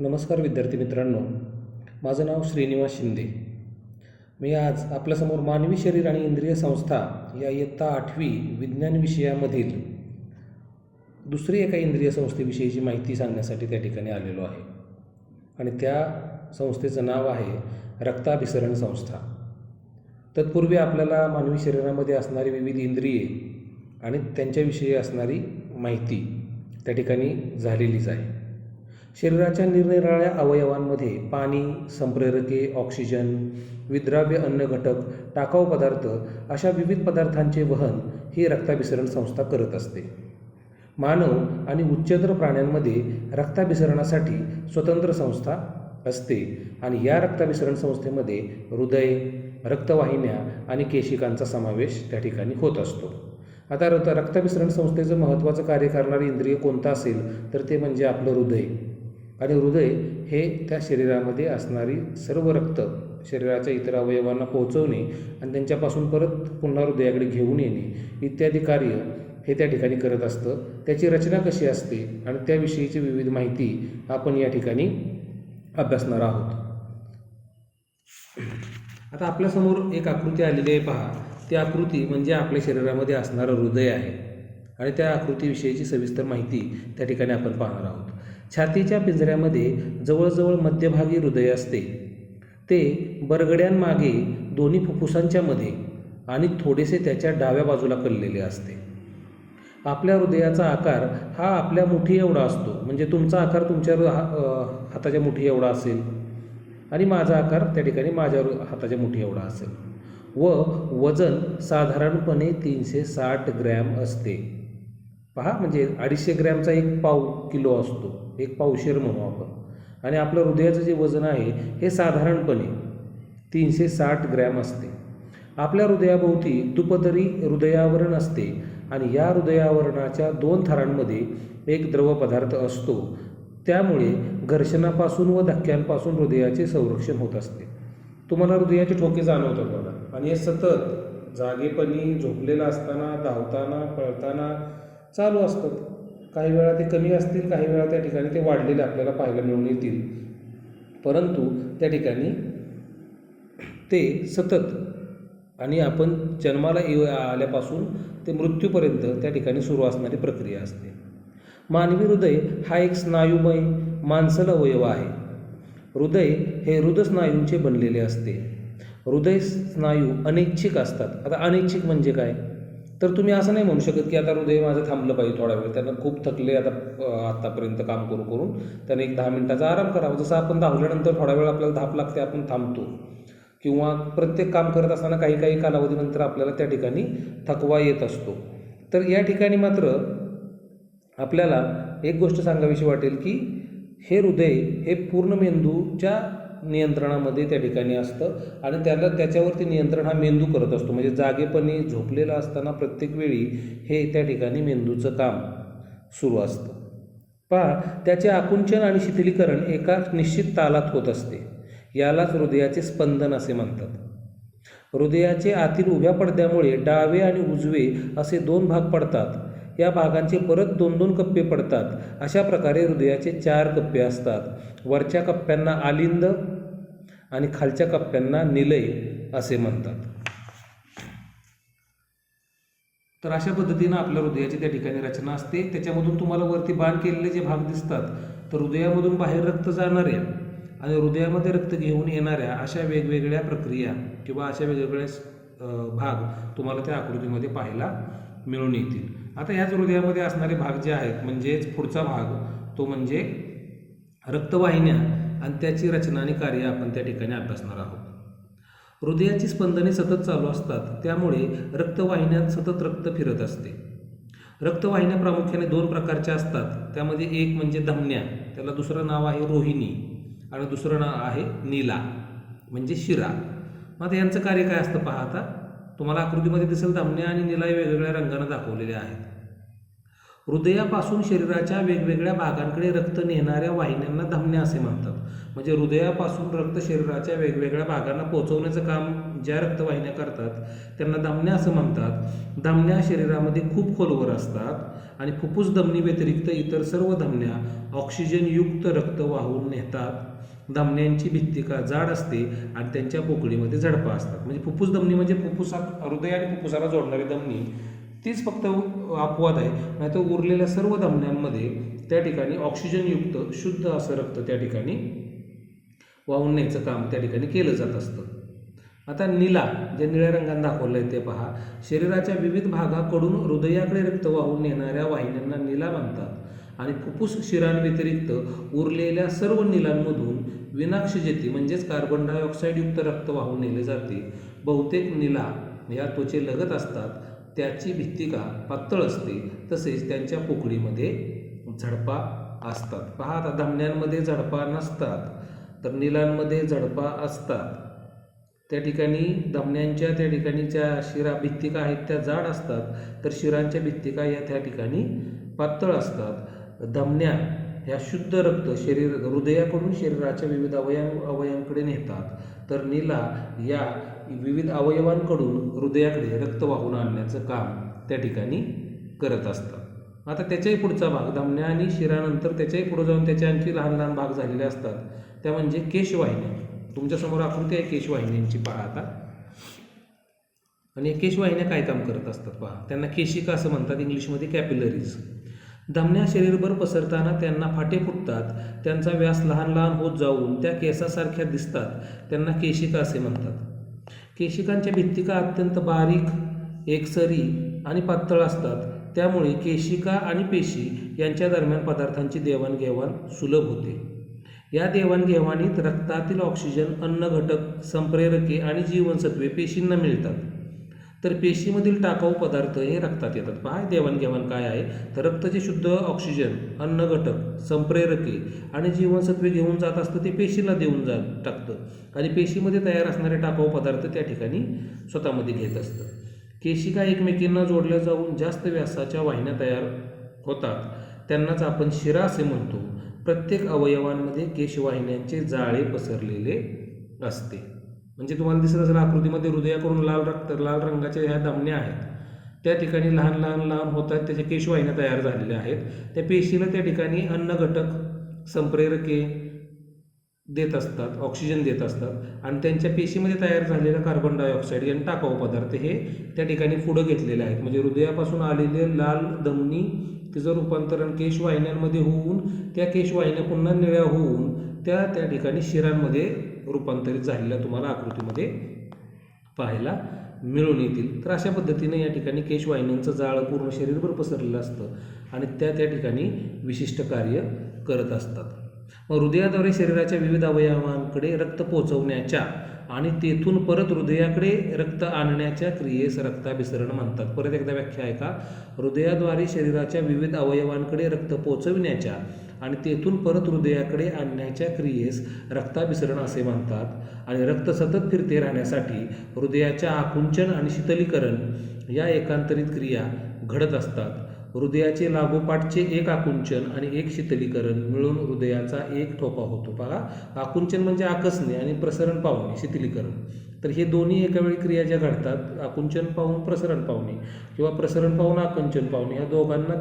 नमस्कार विद्यार्थी मित्रांनो. माझं नाव श्रीनिवास शिंदे. मी आज आपल्यासमोर मानवी शरीर आणि इंद्रिय संस्था या इयत्ता आठवी विज्ञान विषयामधील दुसरी एका इंद्रिय संस्थेविषयीची माहिती सांगण्यासाठी त्या ठिकाणी आलेलो आहे. आणि त्या संस्थेचं नाव आहे रक्ताभिसरण संस्था. तत्पूर्वी आपल्याला मानवी शरीरामध्ये असणारी विविध इंद्रिये आणि त्यांच्याविषयी असणारी माहिती त्या ठिकाणी झालेलीच आहे. शरीराच्या निरनिराळ्या अवयवांमध्ये पाणी संप्रेरके ऑक्सिजन विद्राव्य अन्न घटक टाकाऊ पदार्थ अशा विविध पदार्थांचे वहन ही रक्ताभिसरण संस्था करत असते. मानव आणि उच्चतर प्राण्यांमध्ये रक्ताभिसरणासाठी स्वतंत्र संस्था असते आणि या रक्ताभिसरण संस्थेमध्ये हृदय रक्तवाहिन्या आणि केशिकांचा समावेश त्या ठिकाणी होत असतो. आता रक्त रक्ताभिसरण संस्थेचं महत्त्वाचं कार्य करणारे इंद्रिय कोणतं असेल तर ते म्हणजे आपलं हृदय. आणि हृदय हे त्या शरीरामध्ये असणारी सर्व रक्त शरीराच्या इतर अवयवांना पोहोचवणे आणि त्यांच्यापासून परत पुन्हा हृदयाकडे घेऊन येणे इत्यादी कार्य हे त्या ठिकाणी करत असतं. त्याची रचना कशी असते आणि त्याविषयीची विविध माहिती आपण या ठिकाणी अभ्यासणार आहोत. आता आपल्यासमोर एक आकृती आलेली आहे पहा. ती आकृती म्हणजे आपल्या शरीरामध्ये असणारं हृदय आहे. आणि त्या आकृतीविषयीची सविस्तर माहिती त्या ठिकाणी आपण पाहणार आहोत. छातीच्या पिंजऱ्यामध्ये जवळजवळ मध्यभागी हृदय असते. ते बरगड्यांमागे दोन्ही फुफ्फुसांच्या मध्ये आणि थोडेसे त्याच्या डाव्या बाजूला कललेले असते. आपल्या हृदयाचा आकार हा आपल्या मुठी एवढा असतो. म्हणजे तुमचा आकार तुमच्या हा- हाताच्या मुठी एवढा असेल आणि माझा आकार त्या ठिकाणी माझ्या हाताच्या मुठी एवढा असेल. व वजन साधारणपणे तीनशे साठ ग्रॅम असते. पहा म्हणजे अडीचशे ग्रॅमचा एक पाव किलो असतो. एक पावशेर म्हणू आपण. आणि आपलं हृदयाचं जे वजन आहे हे साधारणपणे तीनशे साठ ग्रॅम असते. आपल्या हृदयाभोवती दुपदरी हृदयावरण असते आणि या हृदयावरणाच्या दोन थरांमध्ये एक द्रव पदार्थ असतो. त्यामुळे घर्षणापासून व धक्क्यांपासून हृदयाचे संरक्षण होत असते. तुम्हाला हृदयाचे ठोके जाणवतात बघा. आणि हे सतत जागेपणी झोपलेलं असताना धावताना पळताना चालू असतात. काही वेळा ते कमी असतील काही वेळा त्या ठिकाणी ते वाढलेले आपल्याला पाहायला मिळून येतील. परंतु त्या ठिकाणी ते सतत आणि आपण जन्माला येऊ आल्यापासून ते मृत्यूपर्यंत त्या ठिकाणी सुरू असणारी प्रक्रिया असते. मानवी हृदय हा एक स्नायुमय मांसल अवयव आहे. हृदय हे हृदस्नायूंचे बनलेले असते. हृदय स्नायू अनैच्छिक असतात. आता अनैच्छिक म्हणजे काय? तर तुम्ही असं नाही म्हणू शकत की आता हृदय माझं थांबलं पाहिजे थोडा वेळ. त्यांना खूप थकले आता आत्तापर्यंत काम करून करून. त्याने एक दहा मिनिटाचा आराम करावा. जसं आपण धावल्यानंतर थोडा वेळ आपल्याला धाप लागते आपण थांबतो. किंवा प्रत्येक काम करत असताना काही काही कालावधीनंतर आपल्याला त्या ठिकाणी थकवा येत असतो. तर या ठिकाणी मात्र आपल्याला एक गोष्ट सांगावीशी वाटेल की हे हृदय हे पूर्ण मेंदूच्या नियंत्रणामध्ये त्या ठिकाणी असतं आणि त्याला त्याच्यावरती नियंत्रण हा मेंदू करत असतो. म्हणजे जागेपणी झोपलेला असताना प्रत्येक वेळी हे त्या ठिकाणी मेंदूचं काम सुरू असतं. पहा त्याचे आकुंचन आणि शिथिलीकरण एका निश्चित तालात होत असते. यालाच हृदयाचे स्पंदन असे म्हणतात. हृदयाचे आतील उभ्या पडद्यामुळे डावे आणि उजवे असे दोन भाग पडतात. या भागांचे परत दोन दोन कप्पे पडतात. अशा प्रकारे हृदयाचे चार कप्पे असतात. वरच्या कप्प्यांना आलिंद आणि खालच्या कप्प्यांना निलय असे म्हणतात. तर अशा पद्धतीनं आपल्या हृदयाची त्या ठिकाणी रचना असते. त्याच्यामधून तुम्हाला वरती बाण केलेले जे भाग दिसतात तर हृदयामधून बाहेर रक्त जाणाऱ्या आणि हृदयामध्ये रक्त घेऊन येणाऱ्या अशा वेगवेगळ्या प्रक्रिया किंवा अशा वेगवेगळ्या भाग तुम्हाला त्या आकृतीमध्ये पाहायला मिळून येतील. आता ह्याच हृदयामध्ये असणारे भाग जे आहेत म्हणजेच पुढचा भाग तो म्हणजे रक्तवाहिन्या आणि त्याची रचना आणि कार्य आपण त्या ठिकाणी अभ्यासणार आहोत. हृदयाची स्पंदने सतत चालू असतात त्यामुळे रक्तवाहिन्यात सतत रक्त फिरत असते. रक्तवाहिन्या प्रामुख्याने दोन प्रकारच्या असतात त्यामध्ये एक म्हणजे धमन्या त्याला दुसरं नाव आहे रोहिणी आणि दुसरं नाव आहे नीला म्हणजे शिरा. मग आता यांचं कार्य काय असतं पहा आता? तुम्हाला आकृतीमध्ये दिसेल धमन्या आणि निलाय वेगवेगळ्या रंगानं दाखवलेले आहेत. हृदयापासून शरीराच्या वेगवेगळ्या भागांकडे रक्त नेणाऱ्या वाहिन्यांना धमन्या असे म्हणतात. म्हणजे हृदयापासून रक्त शरीराच्या वेगवेगळ्या भागांना पोहोचवण्याचं काम ज्या रक्तवाहिन्या करतात त्यांना धमन्या असं म्हणतात. धमन्या शरीरामध्ये खूप खोलवर असतात आणि फुफ्फुस धमनी व्यतिरिक्त इतर सर्व धमन्या ऑक्सिजनयुक्त रक्त वाहून नेतात. धमन्यांची भित्तिका जाड असते आणि त्यांच्या पोकळीमध्ये झडपा असतात. म्हणजे फुफ्फुस धमनी म्हणजे फुफ्फुसात हृदय आणि फुफ्फुसाला जोडणारी धमनी तीच फक्त अपवाद आहे. नाही तर उरलेल्या सर्व धमन्यांमध्ये त्या ठिकाणी ऑक्सिजनयुक्त शुद्ध असं रक्त त्या ठिकाणी वाहून न्यायचं काम त्या ठिकाणी केलं जात असतं. आता निला जे निळ्या रंगाने दाखवलं आहे ते पहा. शरीराच्या विविध भागाकडून हृदयाकडे रक्त वाहून नेणाऱ्या वाहिन्यांना निला म्हणतात. आणि फुफ्फुस शिरांव्यतिरिक्त उरलेल्या सर्व निलांमधून विनाक्षजती म्हणजेच कार्बन डायऑक्साईडयुक्त रक्त वाहून नेले जाते. बहुतेक निला या त्वचेलगत असतात त्याची भित्तिका पातळ असते तसेच त्यांच्या पोकळीमध्ये झडपा असतात. पहा आता धमन्यांमध्ये झडपा नसतात तर निलांमध्ये झडपा असतात. त्या ठिकाणी धमन्यांच्या त्या ठिकाणी ज्या शिरा भित्तिका आहेत त्या जाड असतात तर शिरांच्या भित्तिका या त्या ठिकाणी पातळ असतात. धमन्या ह्या शुद्ध रक्त शरीर हृदयाकडून शरीराच्या विविध अवयव अवयवांकडे नेतात. तर नीला या विविध अवयवांकडून हृदयाकडे रक्त वाहून आणण्याचं काम त्या ठिकाणी करत असतात. आता त्याच्याही पुढचा भाग धमन्या आणि शिरानंतर त्याच्याही पुढे जाऊन त्याचे आणखी लहान लहान भाग झालेले असतात. त्या म्हणजे केशवाहिन्या. तुमच्यासमोर आकृती आहे केशवाहिन्यांची पहा आता. आणि केशवाहिन्या काय काम करत असतात पहा. त्यांना केशिका असं म्हणतात इंग्लिशमध्ये कॅपिलरीज. धमन्या शरीरभर पसरताना त्यांना फाटे फुटतात. त्यांचा व्यास लहान लहान होत जाऊन त्या केसासारख्या दिसतात. त्यांना केशिका असे म्हणतात. केशिकांच्या भित्तिका अत्यंत बारीक एकसरी आणि पातळ असतात. त्यामुळे केशिका आणि पेशी यांच्या दरम्यान पदार्थांची देवाणघेवाण सुलभ होते. या देवाणघेवाणीत रक्तातील ऑक्सिजन अन्न घटक संप्रेरके आणि जीवनसत्वे पेशींना मिळतात. तर पेशीमधील टाकाऊ पदार्थ हे रक्तात येतात. पहा देवाणघेवाण काय आहे? तर रक्ताचे शुद्ध ऑक्सिजन अन्न घटक संप्रेरके आणि जीवनसत्वे घेऊन जात असतं ते पेशीला देऊन जा टाकतं. आणि पेशीमध्ये तयार असणारे टाकाऊ पदार्थ त्या ठिकाणी स्वतःमध्ये घेत असतं. केशिका एकमेकींना जोडल्या जाऊन जास्त व्यासाच्या वाहिन्या तयार होतात त्यांनाच आपण शिरा असे म्हणतो. प्रत्येक अवयवांमध्ये केशवाहिन्यांचे जाळे पसरलेले असते. म्हणजे तुम्हाला दिसत असेल आकृतीमध्ये हृदयाकडून लाल रक्त लाल रंगाच्या ह्या धमन्या आहेत. त्या ठिकाणी लहान लहान लहान होत आहेत. त्याच्या केशवाहिन्या तयार झालेल्या आहेत. त्या पेशीला त्या ठिकाणी अन्न घटक संप्रेरके देत असतात ऑक्सिजन देत असतात. आणि त्यांच्या पेशीमध्ये तयार झालेला कार्बन डायऑक्साईड आणि टाकाऊ पदार्थ हे त्या ठिकाणी पुढं घेतलेले आहेत. म्हणजे हृदयापासून आलेले लाल धमनी तिचं रूपांतरण केशवाहिन्यांमध्ये होऊन त्या केशवाहिन्या पुन्हा निळ्या होऊन त्या त्या ठिकाणी शिरांमध्ये रूपांतरित झालेल्या तुम्हाला आकृतीमध्ये पाहायला मिळून येतील. तर अशा पद्धतीने या ठिकाणी केशवाहिन्यांचं जाळं पूर्ण शरीरभर पसरलेलं असतं आणि त्या त्या ठिकाणी विशिष्ट कार्य करत असतात. मग हृदयाद्वारे शरीराच्या विविध अवयवांकडे रक्त पोहोचवण्याच्या आणि तेथून परत हृदयाकडे रक्त आणण्याच्या क्रियेस रक्ताभिसरण म्हणतात. परत एकदा व्याख्या आहे का? हृदयाद्वारे शरीराच्या विविध अवयवांकडे रक्त पोचविण्याच्या आणि तेथून परत हृदयाकडे आणण्याच्या क्रियेस रक्ताभिसरण असे म्हणतात. आणि रक्त सतत फिरते राहण्यासाठी हृदयाच्या आकुंचन आणि शीतलीकरण या एकांतरित क्रिया घडत असतात. हृदयाचे लागोपाठचे एक आकुंचन आणि एक शीतलीकरण मिळून हृदयाचा एक ठोपा होतो. बघा आकुंचन म्हणजे आकसणे आणि प्रसरण पावणे शीतलीकरण. तर हे दोन्ही एकावेळी क्रिया ज्या घडतात आकुंचन पाहून प्रसरण पावणे किंवा प्रसरण पाहून आकुंचन पावणे ह्या दोघांना